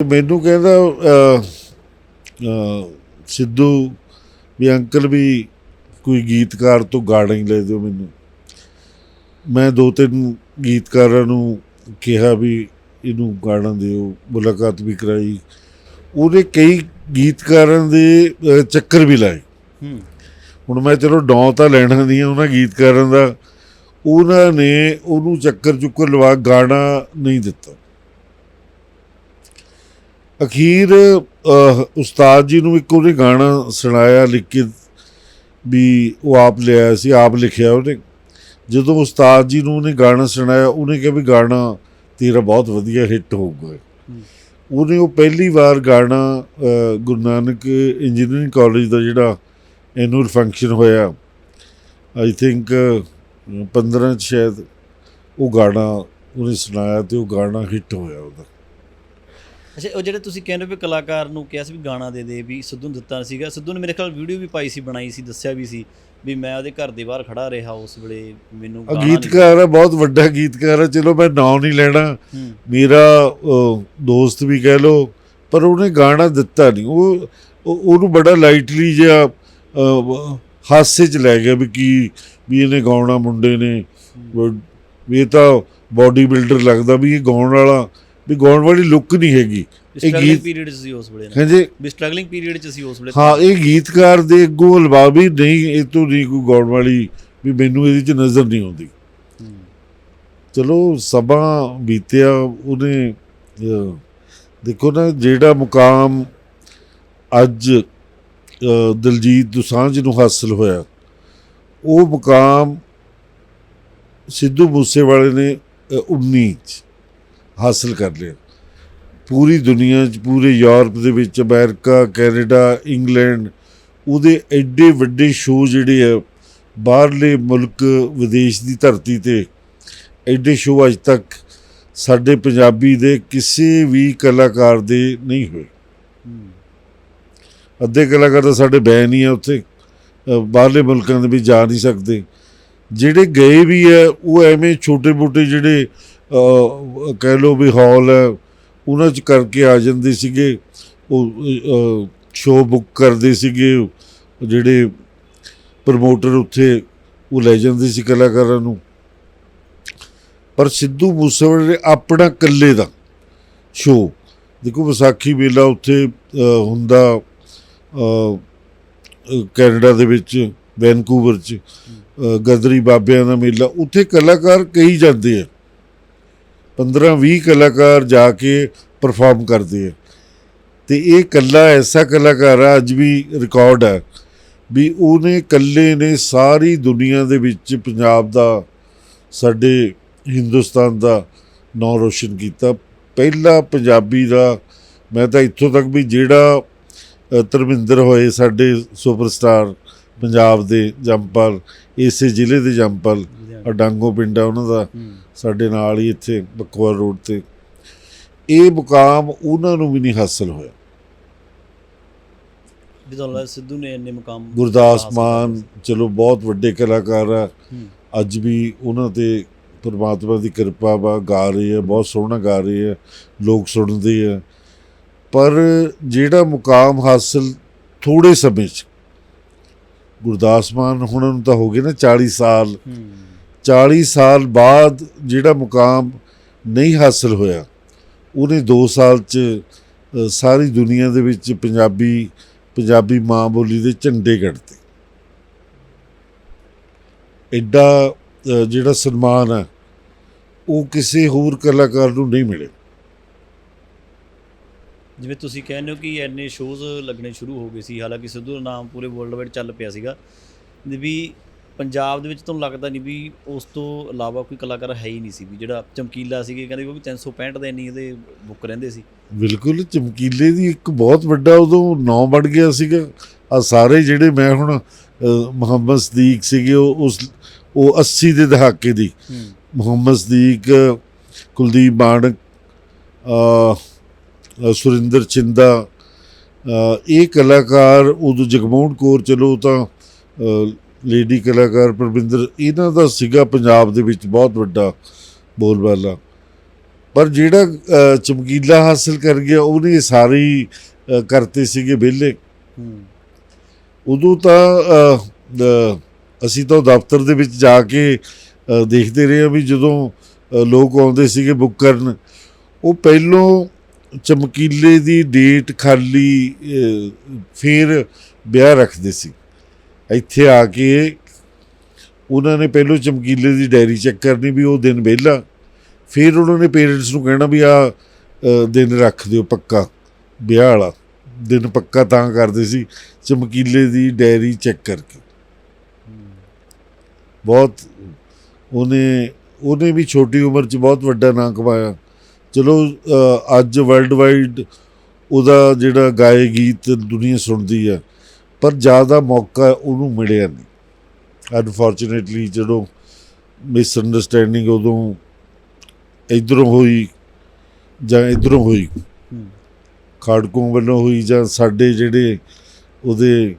ਮੈਨੂੰ ਕਹਿੰਦਾ ਸਿੱਧੂ ਵੀ ਅੰਕਲ ਵੀ ਕੋਈ ਗੀਤਕਾਰ ਤੋਂ ਗਾਣਾ ਹੀ ਲੈ ਦਿਓ ਮੈਨੂੰ। ਮੈਂ ਦੋ ਤਿੰਨ ਗੀਤਕਾਰਾਂ ਨੂੰ ਕਿਹਾ ਵੀ ਇਹਨੂੰ ਗਾਣਾ ਦਿਓ ਮੁਲਾਕਾਤ ਵੀ ਕਰਾਈ। ਉਹਨੇ ਕਈ ਗੀਤਕਾਰਾਂ ਦੇ ਚੱਕਰ ਵੀ ਲਾਏ। ਹੁਣ ਮੈਂ ਚਲੋ ਡੌਂ ਤਾਂ ਲੈਣਾ ਨਹੀਂ ਆ ਉਹਨਾਂ ਗੀਤਕਾਰਾਂ ਦਾ ਉਹਨਾਂ ਨੇ ਉਹਨੂੰ ਚੱਕਰ ਚੁੱਕਰ ਲਵਾ ਗਾਣਾ ਨਹੀਂ ਦਿੱਤਾ। ਅਖੀਰ ਉਸਤਾਦ ਜੀ ਨੂੰ ਇੱਕ ਉਹਨੇ ਗਾਣਾ ਸੁਣਾਇਆ, ਲਿਖ ਕੇ ਵੀ ਉਹ ਆਪ ਲਿਆਇਆ ਸੀ, ਆਪ ਲਿਖਿਆ ਉਹਨੇ। ਜਦੋਂ ਉਸਤਾਦ ਜੀ ਨੂੰ ਉਹਨੇ ਗਾਣਾ ਸੁਣਾਇਆ, ਉਹਨੇ ਕਿਹਾ ਵੀ ਗਾਣਾ ਤੇਰਾ ਬਹੁਤ ਵਧੀਆ ਹਿੱਟ ਹੋਊਗਾ। ਉਹਨੇ ਉਹ ਪਹਿਲੀ ਵਾਰ ਗਾਣਾ ਗੁਰੂ ਨਾਨਕ ਇੰਜੀਨੀਅਰਿੰਗ ਕਾਲਜ ਦਾ ਜਿਹੜਾ ਐਨੂਅਲ ਫੰਕਸ਼ਨ ਹੋਇਆ ਆਈ ਥਿੰਕ 15 ਚ ਸ਼ਾਇਦ ਉਹ ਗਾਣਾ ਉਹਨੇ ਸੁਣਾਇਆ ਤੇ ਉਹ ਗਾਣਾ ਹਿੱਟ ਹੋਇਆ ਉਹਦਾ। ਅੱਛਾ ਉਹ ਜਿਹੜੇ ਤੁਸੀਂ ਕਹਿੰਦੇ ਹੋ ਵੀ ਕਲਾਕਾਰ ਨੂੰ ਕਿਹਾ ਸੀ ਵੀ ਗਾਣਾ ਦੇ ਦੇ ਵੀ ਸਿੱਧੂ ਨੂੰ ਦਿੱਤਾ ਸੀਗਾ ਸਿੱਧੂ ਨੇ ਮੇਰੇ ਖਿਆਲ ਵੀਡੀਓ ਵੀ ਪਾਈ ਸੀ ਬਣਾਈ ਸੀ ਦੱਸਿਆ ਵੀ ਸੀ ਵੀ ਮੈਂ ਉਹਦੇ ਘਰ ਦੇ ਬਾਹਰ ਖੜਾ ਰਿਹਾ ਉਸ ਵੇਲੇ ਮੈਨੂੰ ਗਾਣਾ ਨਹੀਂ- ਗੀਤਕਾਰ ਹੈ ਬਹੁਤ ਵੱਡਾ ਗੀਤਕਾਰ ਹੈ ਚਲੋ ਮੈਂ ਨਾਂ ਨਹੀਂ ਲੈਣਾ। ਹੂੰ। ਮੇਰਾ ਅਹ, ਦੋਸਤ ਵੀ ਕਹਿ ਲੋ ਪਰ ਉਹਨੇ ਗਾਣਾ ਦਿੱਤਾ ਨਹੀਂ। ਉਹ ਉਹ- ਉਹਨੂੰ ਬੜਾ ਲਾਈਟਲੀ ਜਿਹਾ ਅਹ, ਹਾਸੇ ਚ ਲੈ ਗਿਆ ਵੀ ਕੀ ਵੀ ਇਹਨੇ ਗਾਉਣਾ ਮੁੰਡੇ ਨੇ। ਵੀ ਇਹ ਤਾਂ ਬਾਡੀ ਬਿਲਡਰ ਲੱਗਦਾ ਵੀ ਇਹ ਗਾਉਣ ਵਾਲਾ ਵੀ ਗਾਉਣ ਵਾਲੀ ਲੁੱਕ ਨਹੀਂ ਹੈਗੀ। ਇਹ ਗੀਤ ਪੀਰੀਅਡ ਸੀ ਉਸ ਵੇਲੇ ਕਹਿੰਦੇ ਵੀ ਸਟਰਗਲਿੰਗ ਪੀਰੀਅਡ 'ਚ ਸੀ ਉਸ ਵੇਲੇ ਹਾਂ ਇਹ ਗੀਤਕਾਰ ਦੇ ਅੱਗੋਂ ਲਵਾ ਵੀ ਨਹੀਂ ਇਹ ਤੋਂ ਨਹੀਂ ਕੋਈ ਗਾਉਣ ਵਾਲੀ ਵੀ ਮੈਨੂੰ ਇਹਦੇ ਚ ਨਜ਼ਰ ਨਹੀਂ ਆਉਂਦੀ। ਚਲੋ ਸਭਾ ਬੀਤਿਆ ਉਹਨੇ ਦੇਖੋ ਨਾ ਜਿਹੜਾ ਮੁਕਾਮ ਅੱਜ ਦਲਜੀਤ ਦੁਸਾਂਝ ਨੂੰ ਹਾਸਲ ਹੋਇਆ ਉਹ ਮੁਕਾਮ ਸਿੱਧੂ ਮੂਸੇਵਾਲੇ ਨੇ ਅਹ, 19 ਚ। ਹਾਸਲ ਕਰ ਲਿਆ। ਪੂਰੀ ਦੁਨੀਆ 'ਚ, ਪੂਰੇ ਯੂਰਪ ਦੇ ਵਿੱਚ, ਅਮਰੀਕਾ, ਕੈਨੇਡਾ, ਇੰਗਲੈਂਡ, ਉਹਦੇ ਐਡੇ ਵੱਡੇ ਸ਼ੋਅ ਜਿਹੜੇ ਆ, ਬਾਹਰਲੇ ਮੁਲਕ, ਵਿਦੇਸ਼ ਦੀ ਧਰਤੀ ਤੇ ਐਡੇ ਸ਼ੋਅ ਅੱਜ ਤੱਕ ਸਾਡੇ ਪੰਜਾਬੀ ਦੇ ਕਿਸੇ ਵੀ ਕਲਾਕਾਰ ਦੇ ਨਹੀਂ ਹੋਏ। ਅੱਧੇ ਕਲਾਕਾਰ ਤਾਂ ਸਾਡੇ ਬੈਨ ਹੀ ਆ ਉੱਥੇ। ਬਾਹਰਲੇ ਮੁਲਕਾਂ ਦੇ ਵੀ ਜਾ ਨਹੀਂ ਸਕਦੇ। ਜਿਹੜੇ ਗਏ ਵੀ ਆ, ਉਹ ਐਵੇਂ ਛੋਟੇ ਮੋਟੇ ਜਿਹੜੇ ਕਹਿ ਲੋ ਵੀ ਹਾਲ ਹੈ, ਉਹਨਾਂ 'ਚ ਕਰਕੇ ਆ ਜਾਂਦੇ ਸੀਗੇ। ਉਹ ਸ਼ੋਅ ਬੁੱਕ ਕਰਦੇ ਸੀਗੇ। ਜਿਹੜੇ ਪ੍ਰਮੋਟਰ ਉੱਥੇ, ਉਹ ਲੈ ਜਾਂਦੇ ਸੀ ਕਲਾਕਾਰਾਂ ਨੂੰ। ਪਰ ਸਿੱਧੂ ਮੂਸੇਵਾਲੇ ਨੇ ਆਪਣਾ ਇਕੱਲੇ ਦਾ ਸ਼ੋਅ ਦੇਖੋ ਵਿਸਾਖੀ ਮੇਲਾ ਉੱਥੇ ਹੁੰਦਾ ਕੈਨੇਡਾ ਦੇ ਵਿੱਚ, ਵੈਨਕੂਵਰ 'ਚ ਗਦਰੀ ਬਾਬਿਆਂ ਦਾ ਮੇਲਾ। ਉੱਥੇ ਕਲਾਕਾਰ ਕਈ ਜਾਂਦੇ ਆ 15 20 ਕਲਾਕਾਰ ਜਾ ਕੇ ਪਰਫਾਰਮ ਕਰਦੇ ਆ। ਤੇ ਇਹ ਕੱਲਾ ਐਸਾ ਕਲਾਕਾਰ ਆ ਅੱਜ ਵੀ ਰਿਕਾਰਡ ਹੈ ਵੀ ਉਹਨੇ ਇਕੱਲੇ ਨੇ ਸਾਰੀ ਦੁਨੀਆ ਦੇ ਵਿੱਚ ਪੰਜਾਬ ਦਾ ਸਾਡੇ ਹਿੰਦੁਸਤਾਨ ਦਾ ਨਾਂ ਰੋਸ਼ਨ ਕੀਤਾ। ਪਹਿਲਾ ਪੰਜਾਬੀ ਦਾ ਮੈਂ ਤਾਂ ਇੱਥੋਂ ਤੱਕ ਵੀ ਜਿਹੜਾ ਅ, ਧਰਮਿੰਦਰ ਹੋਏ ਸਾਡੇ ਸੁਪਰਸਟਾਰ ਪੰਜਾਬ ਦੇ ਜੰਪਲ ਇਸੇ ਜ਼ਿਲ੍ਹੇ ਦੇ ਜੰਪਲ ਅਡਾਂਗੋ ਪਿੰਡ ਆ ਉਹਨਾਂ ਦਾ। ਸਾਡੇ ਨਾਲ ਹੀ ਇੱਥੇ ਬਕਵਾਲ ਰੋਡ ਤੇ। ਇਹ ਮੁਕਾਮ ਉਹਨਾਂ ਨੂੰ ਵੀ ਨਹੀਂ ਹਾਸਲ ਹੋਇਆ। ਲੱਗਦਾ ਸਿੱਧੂ ਨੇ ਇੰਨੇ ਮੁਕਾਮ ਗੁਰਦਾਸ ਮਾਨ। ਚਲੋ ਬਹੁਤ ਵੱਡੇ ਕਲਾਕਾਰ ਆ। ਅੱਜ ਵੀ ਉਹਨਾਂ ਤੇ ਪਰਮਾਤਮਾ ਦੀ ਕਿਰਪਾ ਵਾ ਗਾ ਰਹੇ ਆ ਬਹੁਤ ਸੋਹਣਾ ਗਾ ਰਹੇ ਆ ਲੋਕ ਸੁਣਦੇ ਆ। ਪਰ ਜਿਹੜਾ ਮੁਕਾਮ ਹਾਸਲ ਥੋੜੇ ਸਮੇਂ 'ਚ ਗੁਰਦਾਸ ਮਾਨ ਹੁਣ ਨੂੰ ਤਾਂ ਹੋ ਗਏ ਨਾ 40 ਸਾਲ। 40 ਸਾਲ ਬਾਅਦ ਜਿਹੜਾ ਮੁਕਾਮ ਨਹੀਂ ਹਾਸਲ ਹੋਇਆ, ਉਹਨੇ 2 ਸਾਲ 'ਚ ਸਾਰੀ ਦੁਨੀਆ ਦੇ ਵਿੱਚ ਪੰਜਾਬੀ ਪੰਜਾਬੀ ਮਾਂ ਬੋਲੀ ਦੇ ਝੰਡੇ ਗੱਡਤੇ ਐਡਾ ਜਿਹੜਾ ਸਨਮਾਨ ਹੈ, ਉਹ ਕਿਸੇ ਹੋਰ ਕਲਾਕਾਰ ਨੂੰ ਨਹੀਂ ਮਿਲੇ ਜਿਵੇਂ ਤੁਸੀਂ ਕਹਿੰਦੇ ਹੋ ਕਿ ਐਨੇ ਸ਼ੋਜ਼ ਲੱਗਣੇ ਸ਼ੁਰੂ ਹੋ ਗਏ ਸੀ, ਹਾਲਾਂਕਿ ਸਿੱਧੂ ਦਾ ਨਾਮ ਪੂਰੇ ਵਰਲਡ ਵਾਈਡ ਚੱਲ ਪਿਆ ਸੀਗਾ, ਵੀ ਪੰਜਾਬ ਦੇ ਵਿੱਚ ਤੁਹਾਨੂੰ ਲੱਗਦਾ ਨਹੀਂ ਵੀ ਉਸ ਤੋਂ ਇਲਾਵਾ ਕੋਈ ਕਲਾਕਾਰ ਹੈ ਹੀ ਨਹੀਂ ਸੀ ਵੀ ਜਿਹੜਾ ਚਮਕੀਲਾ ਸੀਗੇ ਕਹਿੰਦੇ ਉਹ ਵੀ 365 ਦਿਨ ਹੀ ਇਹਦੇ ਬੁੱਕ ਰਹਿੰਦੇ ਸੀ। ਬਿਲਕੁਲ ਚਮਕੀਲੇ ਦੀ ਇੱਕ ਬਹੁਤ ਵੱਡਾ ਉਦੋਂ ਨਾਂ ਬਣ ਗਿਆ ਸੀਗਾ। ਆ ਸਾਰੇ ਜਿਹੜੇ ਮੈਂ ਹੁਣ ਮੁਹੰਮਦ ਸਦੀਕ ਸੀਗੇ ਉਹ ਉਸ ਉਹ 80 ਦੇ ਦਹਾਕੇ ਦੀ। ਮੁਹੰਮਦ ਸਦੀਕ ਕੁਲਦੀਪ ਮਾਨਕ ਅ, ਸੁਰਿੰਦਰ ਚਿੰਦਾ ਇਹ ਕਲਾਕਾਰ ਉਦੋਂ ਜਗਮੋਹਨ ਕੌਰ ਚਲੋ ਤਾਂ ਲੇਡੀ ਕਲਾਕਾਰ ਪਰਵਿੰਦਰ ਇਹਨਾਂ ਦਾ ਸੀਗਾ ਪੰਜਾਬ ਦੇ ਵਿੱਚ ਬਹੁਤ ਵੱਡਾ ਬੋਲਬਾਲਾ। ਪਰ ਜਿਹੜਾ ਚਮਕੀਲਾ ਹਾਸਲ ਕਰ ਗਿਆ ਉਹਨੇ ਸਾਰੇ ਕਰਤੇ ਸੀਗੇ ਵਿਹਲੇ। ਉਦੋਂ ਤਾਂ ਅਸੀਂ ਤਾਂ ਦਫ਼ਤਰ ਦੇ ਵਿੱਚ ਜਾ ਕੇ ਦੇਖਦੇ ਰਹੇ ਹਾਂ ਵੀ ਜਦੋਂ ਲੋਕ ਆਉਂਦੇ ਸੀਗੇ ਬੁੱਕ ਕਰਨ ਉਹ ਪਹਿਲੋਂ ਚਮਕੀਲੇ ਦੀ ਡੇਟ ਖਾਲੀ ਫਿਰ ਵਿਆਹ ਰੱਖਦੇ ਸੀ। ਇੱਥੇ ਆ ਕੇ ਉਹਨਾਂ ਨੇ ਪਹਿਲੋਂ ਚਮਕੀਲੇ ਦੀ ਡਾਇਰੀ ਚੈੱਕ ਕਰਨੀ ਵੀ ਉਹ ਦਿਨ ਵਿਹਲਾ। ਫਿਰ ਉਹਨਾਂ ਨੇ ਪੇਰੈਂਟਸ ਨੂੰ ਕਹਿਣਾ ਵੀ ਆ ਦਿਨ ਰੱਖ ਦਿਓ ਪੱਕਾ, ਵਿਆਹ ਵਾਲਾ। ਦਿਨ ਪੱਕਾ ਤਾਂ ਕਰਦੇ ਸੀ, ਚਮਕੀਲੇ ਦੀ ਡਾਇਰੀ ਚੈੱਕ ਕਰਕੇ। ਬਹੁਤ ਉਹਨੇ ਉਹਨੇ ਵੀ ਛੋਟੀ ਉਮਰ 'ਚ ਬਹੁਤ ਵੱਡਾ ਨਾਂ ਕਮਾਇਆ। ਚਲੋ ਅੱਜ ਵਰਲਡ ਵਾਈਡ ਉਹਦਾ ਜਿਹੜਾ ਗਾਏ ਗੀਤ ਦੁਨੀਆ ਸੁਣਦੀ ਆ ਪਰ ਜ਼ਿਆਦਾ ਮੌਕਾ ਉਹਨੂੰ ਮਿਲਿਆ ਨਹੀਂ। ਅਨਫੋਰਚੂਨੇਟਲੀ ਜਦੋਂ ਮਿਸ ਅੰਡਰਸਟੈਂਡਿੰਗ ਉਦੋਂ ਇਧਰੋਂ ਹੋਈ ਜਾਂ ਇਧਰੋਂ ਹੋਈ। ਖਾੜਕੂ ਵੱਲੋਂ ਹੋਈ ਜਾਂ ਸਾਡੇ ਜਿਹੜੇ ਉਹਦੇ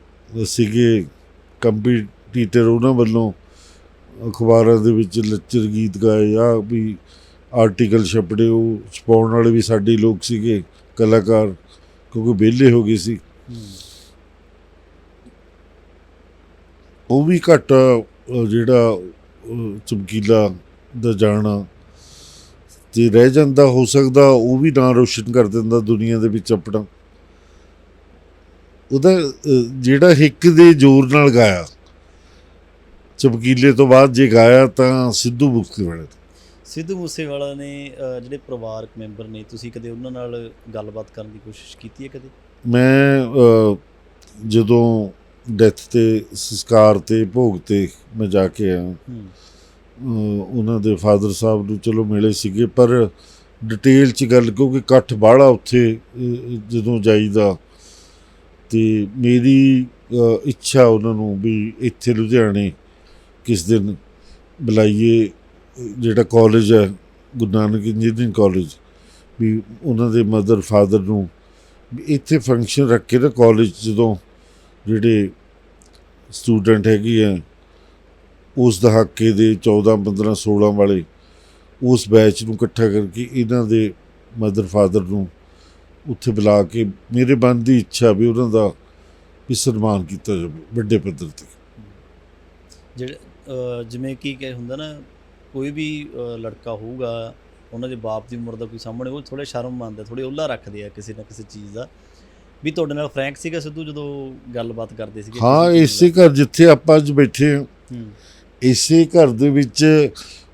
ਸੀਗੇ ਕੰਪੀਟੀਟਰ ਉਹਨਾਂ ਵੱਲੋਂ ਅਖਬਾਰਾਂ ਦੇ ਵਿੱਚ ਲੱਚਰ ਗੀਤ ਗਾਏ ਆ ਵੀ ਆਰਟੀਕਲ ਛਪੜੇ ਉਹ ਛਪਾਉਣ ਵਾਲੇ ਵੀ ਸਾਡੇ ਲੋਕ ਸੀਗੇ ਕਲਾਕਾਰ ਕਿਉਂਕਿ ਵਿਹਲੇ ਹੋ ਗਏ ਸੀ ਹੂੰ ਉਹ ਵੀ ਘੱਟ ਜਿਹੜਾ ਚਮਕੀਲਾ ਦਾ ਜਾਣਾ। ਤੇ ਰਹਿ ਜਾਂਦਾ ਹੋ ਸਕਦਾ ਉਹ ਵੀ ਨਾਂ ਰੋਸ਼ਨ ਕਰ ਦਿੰਦਾ ਦੁਨੀਆ ਦੇ ਵਿੱਚ ਆਪਣਾ। ਉਹਦਾ ਜਿਹੜਾ ਹਿੱਕ ਦੇ ਜ਼ੋਰ ਨਾਲ ਗਾਇਆ ਚਮਕੀਲੇ ਤੋਂ ਬਾਅਦ ਜੇ ਗਾਇਆ ਤਾਂ ਸਿੱਧੂ ਮੂਸੇਵਾਲੇ ਸਿੱਧੂ ਮੂਸੇਵਾਲਾ ਨੇ ਜਿਹੜੇ ਪਰਿਵਾਰਕ ਮੈਂਬਰ ਨੇ ਤੁਸੀਂ ਕਦੇ ਉਹਨਾਂ ਨਾਲ ਗੱਲਬਾਤ ਕਰਨ ਦੀ ਕੋਸ਼ਿਸ਼ ਕੀਤੀ ਹੈ ਕਦੇ? ਮੈਂ ਜਦੋਂ ਡੈਥ ਤੇ ਸੰਸਕਾਰ ਤੇ ਭੋਗ ਤੇ ਮੈਂ ਜਾ ਕੇ ਆਇਆ। ਉਹਨਾਂ ਦੇ ਫਾਦਰ ਸਾਹਿਬ ਨੂੰ ਚਲੋ ਮਿਲੇ ਸੀਗੇ ਪਰ ਡਿਟੇਲ ਚ ਗੱਲ ਕਿਉਂਕਿ ਇਕੱਠ ਬਾਹਲਾ ਉੱਥੇ ਜਦੋਂ ਜਾਈਦਾ। ਤੇ ਮੇਰੀ ਇੱਛਾ ਉਹਨਾਂ ਨੂੰ ਵੀ ਇੱਥੇ ਲੁਧਿਆਣੇ ਕਿਸ ਦਿਨ ਬੁਲਾਈਏ ਜਿਹੜਾ ਕਾਲਜ ਹੈ ਗੁਰੂ ਨਾਨਕ ਇੰਜੀਨੀਅਰਿੰਗ ਕਾਲਜ ਵੀ ਉਹਨਾਂ ਦੇ ਮਦਰ ਫਾਦਰ ਨੂੰ ਵੀ ਇੱਥੇ ਫੰਕਸ਼ਨ ਰੱਖ ਕੇ ਨਾ ਕਾਲਜ ਜਦੋਂ ਜਿਹੜੇ ਸਟੂਡੈਂਟ ਹੈਗੇ ਹੈ ਉਸ ਦਹਾਕੇ ਦੇ 14 15 16 ਵਾਲੇ ਉਸ ਬੈਚ ਨੂੰ ਇਕੱਠਾ ਕਰਕੇ ਇਹਨਾਂ ਦੇ ਮਦਰ ਫਾਦਰ ਨੂੰ ਉੱਥੇ ਬੁਲਾ ਕੇ ਮੇਰੇ ਮਨ ਦੀ ਇੱਛਾ ਵੀ ਉਹਨਾਂ ਦਾ ਵੀ ਸਨਮਾਨ ਕੀਤਾ ਜਾਵੇ ਵੱਡੇ ਪੱਧਰ ਤੇ। ਜਿਹੜੇ ਜਿਵੇਂ ਕੀ ਕਹੇ ਹੁੰਦਾ ਨਾ, ਕੋਈ ਵੀ ਲੜਕਾ ਹੋਊਗਾ, ਉਹਨਾਂ ਦੇ ਬਾਪ ਦੀ ਉਮਰ ਦਾ ਕੋਈ ਸਾਹਮਣੇ ਉਹ ਥੋੜੇ ਸ਼ਰਮ ਮੰਨਦਾ ਥੋੜੇ ਉੱਲਾ ਰੱਖਦੇ ਆ ਕਿਸੇ ਨਾ ਕਿਸੇ ਚੀਜ਼ ਦਾ। ਵੀ ਤੁਹਾਡੇ ਨਾਲ ਫਰੈਂਕ ਸੀਗਾ ਸਿੱਧੂ ਜਦੋਂ ਗੱਲਬਾਤ ਕਰਦੇ ਸੀਗੇ? ਹਾਂ ਇਸੇ ਘਰ ਜਿੱਥੇ ਆਪਾਂ ਅੱਜ ਬੈਠੇ ਹਾਂ। ਇਸੇ ਘਰ ਦੇ ਵਿੱਚ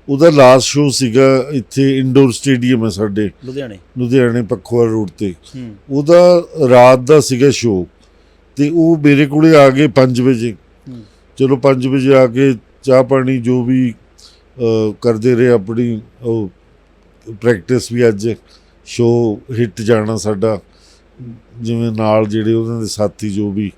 ਉਹਦਾ ਲਾਸਟ ਸ਼ੋਅ ਸੀਗਾ ਇੱਥੇ ਇੰਡੋਰ ਸਟੇਡੀਅਮ ਹੈ ਸਾਡੇ। ਲੁਧਿਆਣੇ? ਲੁਧਿਆਣੇ ਪਖਵਾੜਾ ਰੋਡ ਤੇ। ਉਹਦਾ ਰਾਤ ਦਾ ਸੀਗਾ ਸ਼ੋਅ ਤੇ ਉਹ ਮੇਰੇ ਕੋਲੇ ਆ ਗਏ 5 ਵਜੇ। ਚਲੋ 5 ਵਜੇ ਆ ਕੇ ਚਾਹ ਪਾਣੀ ਜੋ ਵੀ ਕਰਦੇ ਰਹੇ ਆਪਣੀ ਉਹ ਪ੍ਰੈਕਟਿਸ ਵੀ ਅੱਜ ਸ਼ੋਅ ਹਿੱਟ ਜਾਣਾ ਸਾਡਾ। ਜਿਵੇਂ ਨਾਲ ਜਿਹੜੇ ਉਹਨਾਂ ਦੇ ਸਾਥੀ ਜੋ ਵੀ